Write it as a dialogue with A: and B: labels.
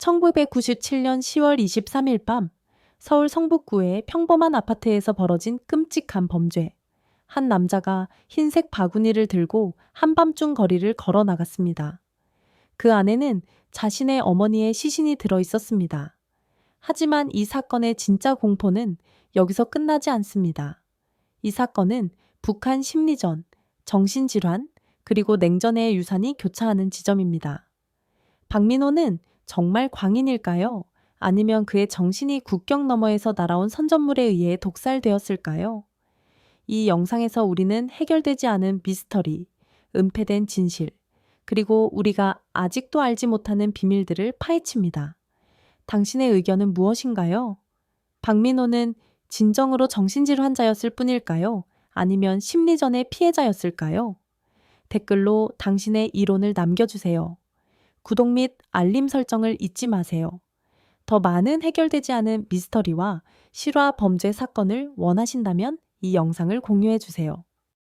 A: 1997년 10월 23일 밤 서울 성북구의 평범한 아파트에서 벌어진 끔찍한 범죄. 한 남자가 흰색 바구니를 들고 한밤중 거리를 걸어 나갔습니다. 그 안에는 자신의 어머니의 시신이 들어 있었습니다. 하지만 이 사건의 진짜 공포는 여기서 끝나지 않습니다. 이 사건은 북한 심리전, 정신질환, 그리고 냉전의 유산이 교차하는 지점입니다. 박민호는 정말 광인일까요? 아니면 그의 정신이 국경 너머에서 날아온 선전물에 의해 독살되었을까요? 이 영상에서 우리는 해결되지 않은 미스터리, 은폐된 진실, 그리고 우리가 아직도 알지 못하는 비밀들을 파헤칩니다. 당신의 의견은 무엇인가요? 박민호는 진정으로 정신질 환자였을 뿐일까요? 아니면 심리전의 피해자였을까요? 댓글로 당신의 이론을 남겨주세요. 구독 및 알림 설정을 잊지 마세요. 더 많은 해결되지 않은 미스터리와 실화 범죄 사건을 원하신다면 이 영상을 공유해 주세요.